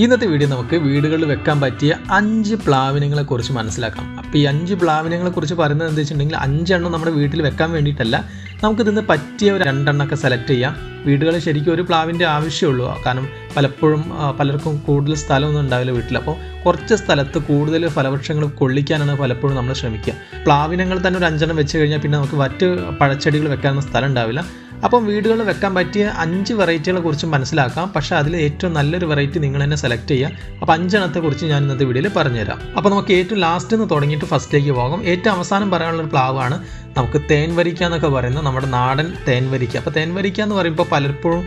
ഇന്നത്തെ വീഡിയോ നമുക്ക് വീടുകളിൽ വെക്കാൻ പറ്റിയ അഞ്ച് പ്ലാവിനങ്ങളെ കുറിച്ച് മനസ്സിലാക്കാം അപ്പോൾ ഈ അഞ്ച് പ്ലാവിനങ്ങളെ കുറിച്ച് പറയുന്നത് എന്താ വെച്ചിട്ടുണ്ടെങ്കിൽ അഞ്ചെണ്ണം നമ്മുടെ വീട്ടിൽ വെക്കാൻ വേണ്ടിയിട്ടല്ല. നമുക്ക് ഇതിന് പറ്റിയ ഒരു രണ്ടെണ്ണമൊക്കെ സെലക്ട് ചെയ്യാം. വീടുകളിൽ ശരിക്കും ഒരു പ്ലാവിന്റെ ആവശ്യമുള്ളൂ കാരണം പലപ്പോഴും പലർക്കും കൂടുതൽ സ്ഥലമൊന്നും ഉണ്ടാവില്ല വീട്ടിൽ. അപ്പോൾ കുറച്ച് സ്ഥലത്ത് കൂടുതൽ ഫലവൃക്ഷങ്ങൾ കൊള്ളിക്കാനാണ് പലപ്പോഴും നമ്മൾ ശ്രമിക്കുക. പ്ലാവിനങ്ങൾ തന്നെ ഒരു അഞ്ചെണ്ണം വെച്ച് കഴിഞ്ഞാൽ പിന്നെ നമുക്ക് മറ്റ് പഴച്ചെടികൾ വെക്കാനൊന്നും സ്ഥലം ഉണ്ടാവില്ല. അപ്പം വീടുകളിൽ വെക്കാൻ പറ്റിയ അഞ്ച് വെറൈറ്റികളെ കുറിച്ച് മനസ്സിലാക്കാം. പക്ഷേ അതിൽ ഏറ്റവും നല്ലൊരു വെറൈറ്റി നിങ്ങൾ തന്നെ സെലക്ട് ചെയ്യുക. അപ്പോൾ അഞ്ചെണ്ണത്തെ കുറിച്ച് ഞാൻ ഇന്നത്തെ വീഡിയോയിൽ പറഞ്ഞുതരാം. അപ്പോൾ നമുക്ക് ഏറ്റവും ലാസ്റ്റ് നിന്ന് തുടങ്ങിയിട്ട് ഫസ്റ്റിലേക്ക് പോകാം. ഏറ്റവും അവസാനം പറയാനുള്ള പ്ലാവാണ് നമുക്ക് തേൻവരിക്ക എന്നൊക്കെ പറയുന്നത് നമ്മുടെ നാടൻ തേൻവരിക്ക. അപ്പോൾ തേൻവരിക്ക എന്ന് പറയുമ്പോൾ പലപ്പോഴും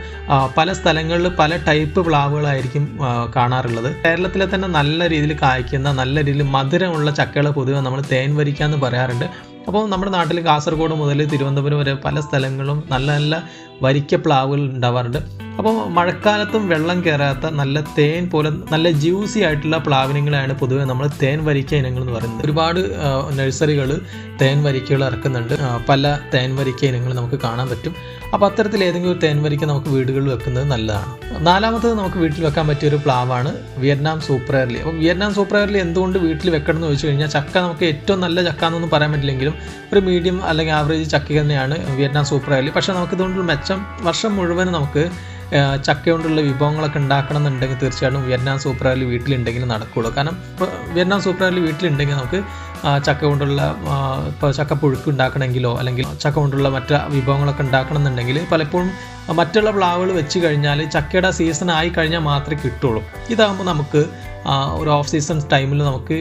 പല സ്ഥലങ്ങളിൽ പല ടൈപ്പ് പ്ലാവുകളായിരിക്കും കാണാറുള്ളത്. കേരളത്തിലെ തന്നെ നല്ല രീതിയിൽ കായ്ക്കുന്ന നല്ല രീതിയിൽ മധുരമുള്ള ചക്കകളെ പൊതുവെ നമ്മൾ തേൻവരിക്ക എന്ന് പറയാറുണ്ട്. അപ്പോൾ നമ്മുടെ നാട്ടിൽ കാസർഗോഡ് മുതൽ തിരുവനന്തപുരം വരെ പല സ്ഥലങ്ങളും നല്ല നല്ല വരിക്ക പ്ലാവുകൾ ഉണ്ടാവാറുണ്ട്. അപ്പോൾ മഴക്കാലത്തും വെള്ളം കയറാത്ത നല്ല തേൻ പോലെ നല്ല ജ്യൂസി ആയിട്ടുള്ള പ്ലാവിനങ്ങളാണ് പൊതുവെ നമ്മൾ തേൻ വരിക്ക ഇനങ്ങൾ എന്ന് പറയുന്നത്. ഒരുപാട് നഴ്സറികൾ തേൻ വരിക്കകൾ ഇറക്കുന്നുണ്ട്. പല തേൻ വരിക്ക ഇനങ്ങൾ നമുക്ക് കാണാൻ പറ്റും. അപ്പോൾ അത്തരത്തിൽ ഏതെങ്കിലും ഒരു തേൻ വരിക്ക നമുക്ക് വീടുകളിൽ വെക്കുന്നത് നല്ലതാണ്. നാലാമത്തത് നമുക്ക് വീട്ടിൽ വെക്കാൻ പറ്റിയ ഒരു പ്ലാവാണ് വിയറ്റ്നാം സൂപ്പർ എയർലി. അപ്പോൾ വിയറ്റ്നാം സൂപ്പർ എയർലി എന്തുകൊണ്ട് വീട്ടിൽ വെക്കണം എന്ന് ചോദിച്ചു കഴിഞ്ഞാൽ ചക്ക നമുക്ക് ഏറ്റവും നല്ല ചക്ക എന്നൊന്നും പറയാൻ പറ്റില്ലെങ്കിലും ഒരു മീഡിയം അല്ലെങ്കിൽ ആവറേജ് ചക്ക തന്നെയാണ് വിയറ്റ്നാം സൂപ്പർ എയർലി. പക്ഷേ നമുക്ക് ഇതുകൊണ്ടുള്ള മെച്ചം വർഷം മുഴുവൻ നമുക്ക് ചക്ക കൊണ്ടുള്ള വിഭവങ്ങളൊക്കെ ഉണ്ടാക്കണം എന്നുണ്ടെങ്കിൽ തീർച്ചയായിട്ടും വിയറ്റ്നാം സൂപ്പർ എയർലി വീട്ടിലുണ്ടെങ്കിൽ നടക്കുകയുള്ളൂ കാരണം വിയറ്റ്നാം സൂപ്പർ എയർലി വീട്ടിലുണ്ടെങ്കിൽ നമുക്ക് ചക്ക കൊണ്ടുള്ള ഇപ്പോൾ ചക്ക പുഴുക്ക് ഉണ്ടാക്കണമെങ്കിലോ അല്ലെങ്കിൽ ചക്ക കൊണ്ടുള്ള മറ്റ് വിഭവങ്ങളൊക്കെ ഉണ്ടാക്കണം എന്നുണ്ടെങ്കിൽ പലപ്പോഴും മറ്റുള്ള പ്ലാവുകൾ വെച്ച് കഴിഞ്ഞാൽ ചക്കയുടെ സീസൺ ആയി കഴിഞ്ഞാൽ മാത്രമേ കിട്ടുള്ളൂ. ഇതാകുമ്പോൾ നമുക്ക് ഒരു ഓഫ് സീസൺ ടൈമിൽ നമുക്ക്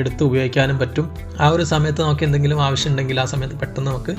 എടുത്ത് ഉപയോഗിക്കാനും പറ്റും. ആ ഒരു സമയത്ത് നമുക്ക് എന്തെങ്കിലും ആവശ്യമുണ്ടെങ്കിൽ ആ സമയത്ത് പെട്ടെന്ന് നമുക്ക്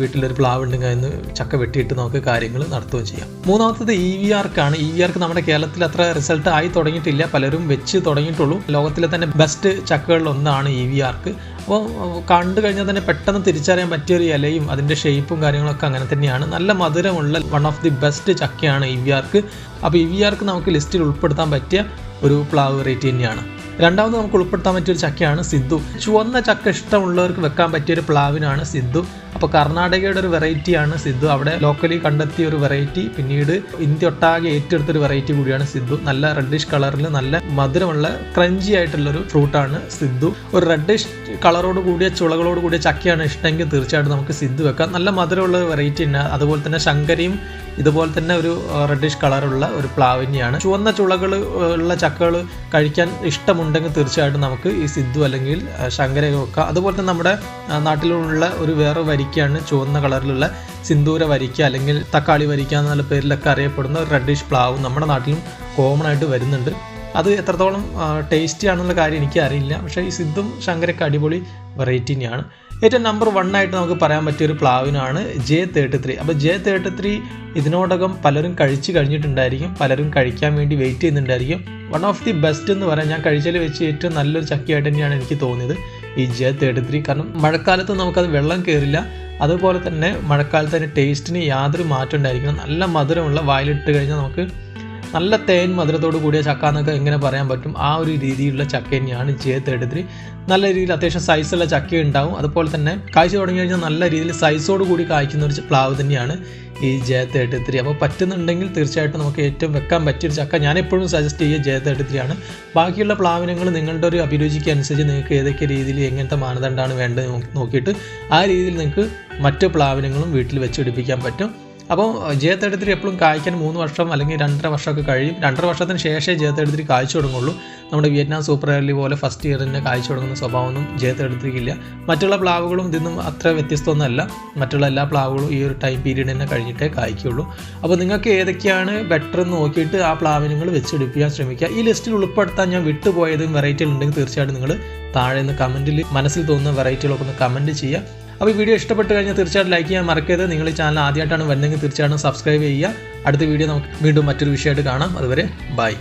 വീട്ടിലൊരു പ്ലാവ് ഉണ്ടെങ്കിൽ അതിന് ചക്ക വെട്ടിയിട്ട് നമുക്ക് കാര്യങ്ങൾ നടത്തുകയും ചെയ്യാം. മൂന്നാമത്തത് ഇ വി ആർക്കാണ് ഇ വി ആർക്ക് നമ്മുടെ കേരളത്തിൽ അത്ര റിസൾട്ട് ആയി തുടങ്ങിയിട്ടില്ല. പലരും വെച്ച് തുടങ്ങിയിട്ടുള്ളൂ. ലോകത്തിലെ തന്നെ ബെസ്റ്റ് ചക്കകളിൽ ഒന്നാണ് ഇ വി ആർക്ക് അപ്പോൾ കണ്ടു കഴിഞ്ഞാൽ തന്നെ പെട്ടെന്ന് തിരിച്ചറിയാൻ പറ്റിയൊരു ഇലയും അതിന്റെ ഷേപ്പും കാര്യങ്ങളൊക്കെ അങ്ങനെ തന്നെയാണ്. നല്ല മധുരമുള്ള വൺ ഓഫ് ദി ബെസ്റ്റ് ചക്കയാണ് ഇ വി ആർക്ക് അപ്പോൾ ഇ വി ആർക്ക് നമുക്ക് ലിസ്റ്റിൽ ഉൾപ്പെടുത്താൻ പറ്റിയ ഒരു പ്ലാവ് വെറൈറ്റി തന്നെയാണ്. രണ്ടാമത് നമുക്ക് ഉൾപ്പെടുത്താൻ പറ്റിയ ഒരു ചക്കയാണ് സിദ്ധു ചുവന്ന ചക്ക ഇഷ്ടമുള്ളവർക്ക് വെക്കാൻ പറ്റിയ ഒരു പ്ലാവിനാണ് സിദ്ധു അപ്പോൾ കർണാടകയുടെ ഒരു വെറൈറ്റിയാണ് സിദ്ധു അവിടെ ലോക്കലി കണ്ടെത്തിയ ഒരു വെറൈറ്റി പിന്നീട് ഇന്ത്യ ഒട്ടാകെ ഏറ്റെടുത്തൊരു വെറൈറ്റി കൂടിയാണ് സിദ്ധു നല്ല റെഡിഷ് കളറിൽ നല്ല മധുരമുള്ള ക്രഞ്ചി ആയിട്ടുള്ളൊരു ഫ്രൂട്ടാണ് സിദ്ധു ഒരു റെഡിഷ് കളറോട് കൂടിയ ചുളകളോട് കൂടിയ ചക്കയാണ് ഇഷ്ടമെങ്കിൽ തീർച്ചയായിട്ടും നമുക്ക് സിദ്ധു വെക്കാം. നല്ല മധുരമുള്ള വെറൈറ്റി തന്നെ. അതുപോലെ തന്നെ ശങ്കരിയും ഇതുപോലെ തന്നെ ഒരു റെഡിഷ് കളറുള്ള ഒരു പ്ലാവിനിയാണ് ചുവന്ന ചുളകൾ ഉള്ള ചക്കകൾ കഴിക്കാൻ ഇഷ്ടമുണ്ടെങ്കിൽ തീർച്ചയായിട്ടും നമുക്ക് ഈ സിദ്ധു അല്ലെങ്കിൽ ശങ്കരയൊക്കെ അതുപോലെ തന്നെ നമ്മുടെ നാട്ടിലുള്ള ഒരു വേറെ വരിക്കയാണ് ചുവന്ന കളറിലുള്ള സിന്ദൂര വരിക്ക അല്ലെങ്കിൽ തക്കാളി വരിക്ക എന്നുള്ള പേരിലൊക്കെ അറിയപ്പെടുന്ന റെഡിഷ് പ്ലാവും നമ്മുടെ നാട്ടിലും കോമൺ ആയിട്ട് വരുന്നുണ്ട്. അത് എത്രത്തോളം ടേസ്റ്റി ആണെന്നുള്ള കാര്യം എനിക്ക് അറിയില്ല. പക്ഷേ ഈ സിദ്ധും ശങ്കരൊക്കെ അടിപൊളി വെറൈറ്റി തന്നെയാണ്. ഏറ്റവും നമ്പർ വൺ ആയിട്ട് നമുക്ക് പറയാൻ പറ്റിയ ഒരു പ്ലാവിനാണ് ജെ തേർട്ടി ത്രീ അപ്പോൾ ജെ തേർട്ടി ത്രീ ഇതിനോടകം പലരും കഴിച്ച് കഴിഞ്ഞിട്ടുണ്ടായിരിക്കും. പലരും കഴിക്കാൻ വേണ്ടി വെയിറ്റ് ചെയ്യുന്നുണ്ടായിരിക്കും. വൺ ഓഫ് ദി ബെസ്റ്റ് എന്ന് പറയാൻ ഞാൻ കഴിച്ചതിൽ വെച്ച് ഏറ്റവും നല്ലൊരു ചക്കയായിട്ട് തന്നെയാണ് എനിക്ക് തോന്നിയത് ഈ ജെ തേർട്ടി ത്രീ കാരണം മഴക്കാലത്ത് നമുക്കത് വെള്ളം കയറില്ല അതുപോലെ തന്നെ മഴക്കാലത്ത് അതിന്റെ ടേസ്റ്റിന് യാതൊരു മാറ്റം ഉണ്ടായിരിക്കണം നല്ല മധുരമുള്ള വായിലിട്ട് കഴിഞ്ഞാൽ നമുക്ക് നല്ല തേൻ മധുരത്തോട് കൂടിയ ചക്ക എന്നൊക്കെ എങ്ങനെ പറയാൻ പറ്റും. ആ ഒരു രീതിയിലുള്ള ചക്ക തന്നെയാണ് ജെ തേർട്ടി ത്രീ. നല്ല രീതിയിൽ അത്യാവശ്യം സൈസുള്ള ചക്ക ഉണ്ടാവും. അതുപോലെ തന്നെ കാഴ്ച തുടങ്ങി കഴിഞ്ഞാൽ നല്ല രീതിയിൽ സൈസോട് കൂടി കായ്ക്കുന്ന ഒരു പ്ലാവ് തന്നെയാണ് ഈ ജെ തേർട്ടി ത്രീ. അപ്പോൾ പറ്റുന്നുണ്ടെങ്കിൽ തീർച്ചയായിട്ടും നമുക്ക് ഏറ്റവും വെക്കാൻ പറ്റിയൊരു ചക്ക ഞാൻ എപ്പോഴും സജസ്റ്റ് ചെയ്യുക ജെ തേർട്ടി ത്രീ ആണ്. ബാക്കിയുള്ള പ്ലാവിനങ്ങൾ നിങ്ങളുടെ ഒരു അഭിരുചിക്ക് അനുസരിച്ച് നിങ്ങൾക്ക് ഏതൊക്കെ രീതിയിൽ എങ്ങനത്തെ മാനദണ്ഡമാണ് വേണ്ടത് നോക്കിയിട്ട് ആ രീതിയിൽ നിങ്ങൾക്ക് മറ്റ് പ്ലാവിനങ്ങളും വീട്ടിൽ വെച്ച് പിടിപ്പിക്കാൻ പറ്റും. അപ്പോൾ ജയത്തെടുത്തിരി എപ്പോഴും കായ്ക്കാൻ മൂന്ന് വർഷം അല്ലെങ്കിൽ രണ്ടര വർഷമൊക്കെ കഴിയും. രണ്ടര വർഷത്തിന് ശേഷമേ ജയത്തെടുത്തിരി കാഴ്ച തുടങ്ങുള്ളൂ. നമ്മുടെ വിയറ്റ്നാം സൂപ്പർ റാലി പോലെ ഫസ്റ്റ് തന്നെ കായ്ച്ചു തുടങ്ങുന്ന സ്വഭാവമൊന്നും ജെ തേർട്ടി ത്രീക്ക് ഇല്ല മറ്റുള്ള പ്ലാവുകളും ഇതൊന്നും അത്ര വ്യത്യസ്തമൊന്നുമല്ല. മറ്റുള്ള എല്ലാ പ്ലാവുകളും ഈ ഒരു ടൈം പീരീഡ് തന്നെ കഴിഞ്ഞിട്ടേ കായ്ക്കുള്ളൂ അപ്പോൾ നിങ്ങൾക്ക് ഏതൊക്കെയാണ് ബെറ്റർ എന്ന് നോക്കിയിട്ട് ആ പ്ലാവിനങ്ങൾ വെച്ചെടുപ്പിക്കാൻ ശ്രമിക്കുക. ഈ ലിസ്റ്റിൽ ഉൾപ്പെടുത്താൻ ഞാൻ വിട്ടുപോയതും വെറൈറ്റികൾ ഉണ്ടെങ്കിൽ തീർച്ചയായിട്ടും നിങ്ങൾ താഴെ നിന്ന് കമന്റിൽ മനസ്സിൽ തോന്നുന്ന വെറൈറ്റികളൊക്കെ ഒന്ന് കമന്റ് ചെയ്യുക. അപ്പോൾ ഈ വീഡിയോ ഇഷ്ടപ്പെട്ട് കഴിഞ്ഞാൽ തീർച്ചയായിട്ടും ലൈക്ക് ചെയ്യാൻ മറക്കരുത്. നിങ്ങൾ ഈ ചാനൽ ആദ്യമായിട്ടാണ് വരുന്നതെങ്കിൽ തീർച്ചയായിട്ടും സബ്സ്ക്രൈബ് ചെയ്യുക. അടുത്ത വീഡിയോ നമുക്ക് വീണ്ടും മറ്റൊരു വിഷയമായിട്ട് കാണാം. അതുവരെ ബൈ